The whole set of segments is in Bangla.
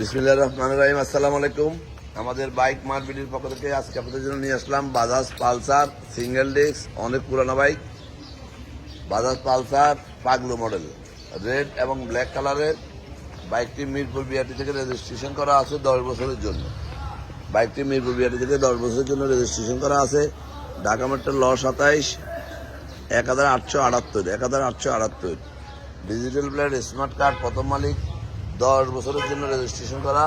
বিসমিল্লাহ রহমান রাহিম, আসসালামু আলাইকুম। আমাদের বাইক মার্কেটের পক্ষ থেকে আজকে আপনাদের জন্য নিয়ে আসলাম বাজাজ পালসার সিঙ্গেল ডিস্ক, অনেক পুরানো বাইক। বাজাজ পালসার পাগলু মডেল, রেড এবং ব্ল্যাক কালারের। বাইকটি মিরপুর বিআরটি থেকে রেজিস্ট্রেশন করা আছে দশ বছরের জন্য। বাইকটি মিরপুর বিআরটি থেকে দশ বছরের জন্য রেজিস্ট্রেশন করা আছে। ঢাকা মেট্রো ল সাতাইশ, এক হাজার আটশো আটাত্তর, এক হাজার আটশো আটাত্তর। ডিজিটাল প্লেট স্মার্ট কার্ড, প্রথম মালিক। দশ বছরের জন্য রেজিস্ট্রেশন করা।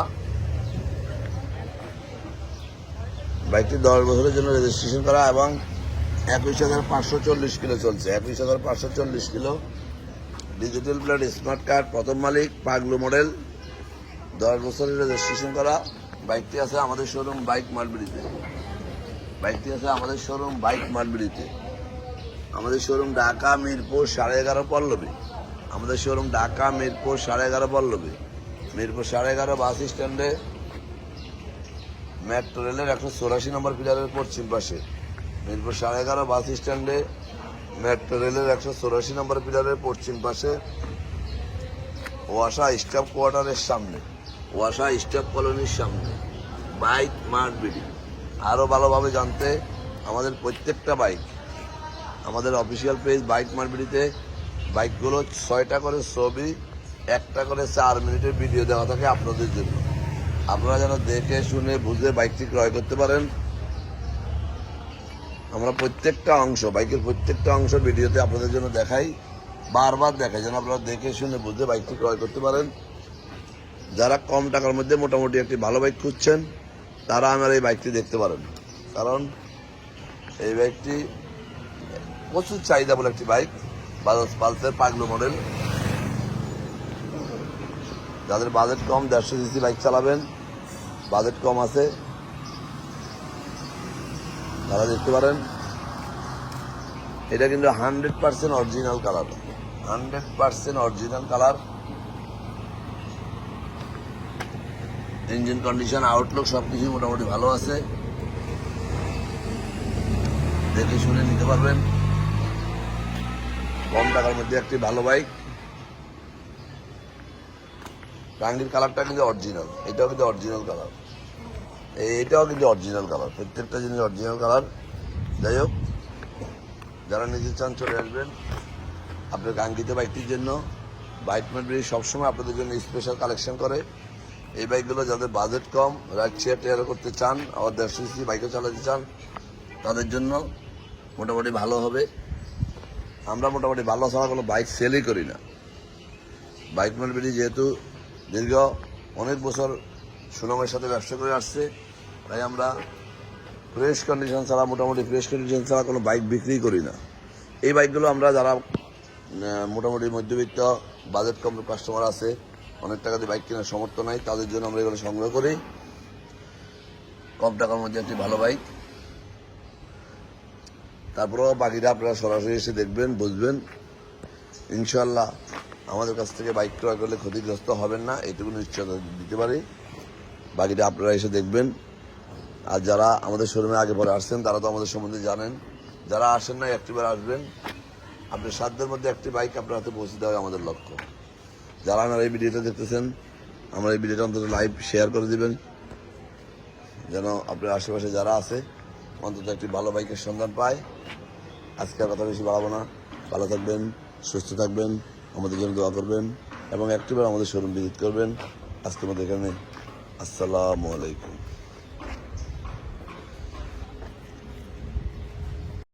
বাইকটি দশ বছরের জন্য রেজিস্ট্রেশন করা এবং একুশ হাজার পাঁচশো চল্লিশ কিলো চলছে। একুশ হাজার পাঁচশো চল্লিশ kilo. Digital plate smart card প্রথম মালিক, পাগলু মডেল দশ বছরের রেজিস্ট্রেশন করা। বাইকটি আছে আমাদের শোরুম বাইক মালবিড়িতে বাইকটি আছে আমাদের শোরুম বাইক মালবিড়িতে আমাদের শোরুম ঢাকা, মিরপুর, সাড়ে এগারো পল্লবী। আমাদের শোরুম ঢাকা, মিরপুর, সাড়ে এগারো পল্লবী মিরপুর সাড়ে এগারো বাস স্ট্যান্ডে মেট্রো রেলের একশো চৌরাশি নম্বর পিলারের পশ্চিম পাশে। মিরপুর সাড়ে এগারো বাস স্ট্যান্ডে মেট্রো রেলের একশো চৌরাশি নম্বর পিলারের পশ্চিম পাশে ওয়াসা স্টাফ কোয়ার্টারের সামনে। ওয়াসা স্টাফ কলোনির সামনে। বাইক মার্ট বিডি আরও ভালোভাবে জানতে আমাদের প্রত্যেকটা বাইক আমাদের অফিসিয়াল পেজ বাইক মার্কেটিতে বাইকগুলো ছয়টা করে ছবি, একটা করে চার মিনিটের ভিডিও দেওয়া থাকে আপনাদের জন্য। আপনারা যেন দেখে, শুনে, বুঝে বাইকটি ক্রয় করতে পারেন। আমরা প্রত্যেকটা অংশ, বাইকের প্রত্যেকটা অংশ ভিডিওতে আপনাদের জন্য দেখাই। বারবার দেখাই, যেন আপনারা দেখে, শুনে, বুঝে বাইকটি ক্রয় করতে পারেন। যারা কম টাকার মধ্যে মোটামুটি একটি ভালো বাইক খুঁজছেন, তারা আমার এই বাইকটি দেখতে পারেন। কারণ এই বাইকটি প্রচুর চাহিদা বলে একটি বাইক। বাজাজ পালসার পাগলো মডেল। যাদের বাজেট কম, দেড়শো সিসি বাইক চালাবেন, বাজেট কম আছে। তারা দেখতে পারেন, এটা কিন্তু hundred percent original colour. Hundred percent original colour. Engine condition outlook সব কিছু মোটামুটি ভালো আছে। দেখে শুনে নিতে পারবেন। কম টাকার মধ্যে একটি ভালো বাইক। টাঙ্গির কালারটা কিন্তু অরিজিনাল এটাও কিন্তু অরিজিনাল কালার। এটাও কিন্তু অরিজিনাল কালার। প্রত্যেকটা জিনিস অরিজিনাল কালার। যাই হোক, যারা নিজে চান চলে আসবেন। আপনার কাঙ্ক্ষিত বাইকটির জন্য। বাইক মেটরি সবসময় আপনাদের জন্য স্পেশাল কালেকশন করে। এই বাইকগুলো যাদের বাজেট কম রাইড শেয়ার টেয়ার করতে চান, আবার দেড়শো সিসি বাইকও চালাতে চান, তাদের জন্য মোটামুটি ভালো হবে। আমরা মোটামুটি ভালো ছাড়া কোনো বাইক সেলই করি না। বাইক মার্কেটে যেহেতু দীর্ঘ অনেক বছর সুনামের সাথে ব্যবসা করে আসছে, তাই আমরা ফ্রেশ কন্ডিশন ছাড়া, মোটামুটি ফ্রেশ কন্ডিশন ছাড়া কোনো বাইক বিক্রি করি না। এই বাইকগুলো আমরা যারা মোটামুটি মধ্যবিত্ত বাজেট কম কাস্টমার আছে, অনেক টাকা দিয়ে বাইক কেনার সমর্থ নাই, তাদের জন্য আমরা এগুলো সংগ্রহ করি। কম টাকার মধ্যে একটি ভালো বাইক। তারপরেও বাকিটা আপনারা সরাসরি এসে দেখবেন, বুঝবেন। ইনশাল্লাহ আমাদের কাছ থেকে বাইক ক্রয় করলে ক্ষতিগ্রস্ত হবেন না, এটুকু নিশ্চয়তা দিতে পারি। বাকিটা আপনারা এসে দেখবেন। আর যারা আমাদের শোরুমে আগে পরে আসছেন, তারা তো আমাদের সম্বন্ধে জানেন। যারা আসেন না একটিবার আসবেন। আপনার সাধ্যের মধ্যে একটি বাইক আপনার হাতে পৌঁছে দেওয়া আমাদের লক্ষ্য। যারা আমার এই ভিডিওটা দেখতেছেন, আমার এই ভিডিওটা অন্তত লাইভ শেয়ার করে দিবেন। যেন আপনার আশেপাশে যারা আছে অন্তত একটি ভালো বাইকের সন্ধান পায়। আজকের কথা বেশি বাড়াবো না। ভালো থাকবেন, সুস্থ থাকবেন, আমাদের জন্য দোয়া করবেন এবং একটিবার আমাদের শোরুম ভিজিট করবেন। আজকে আমাদের এখানে আসসালামু আলাইকুম।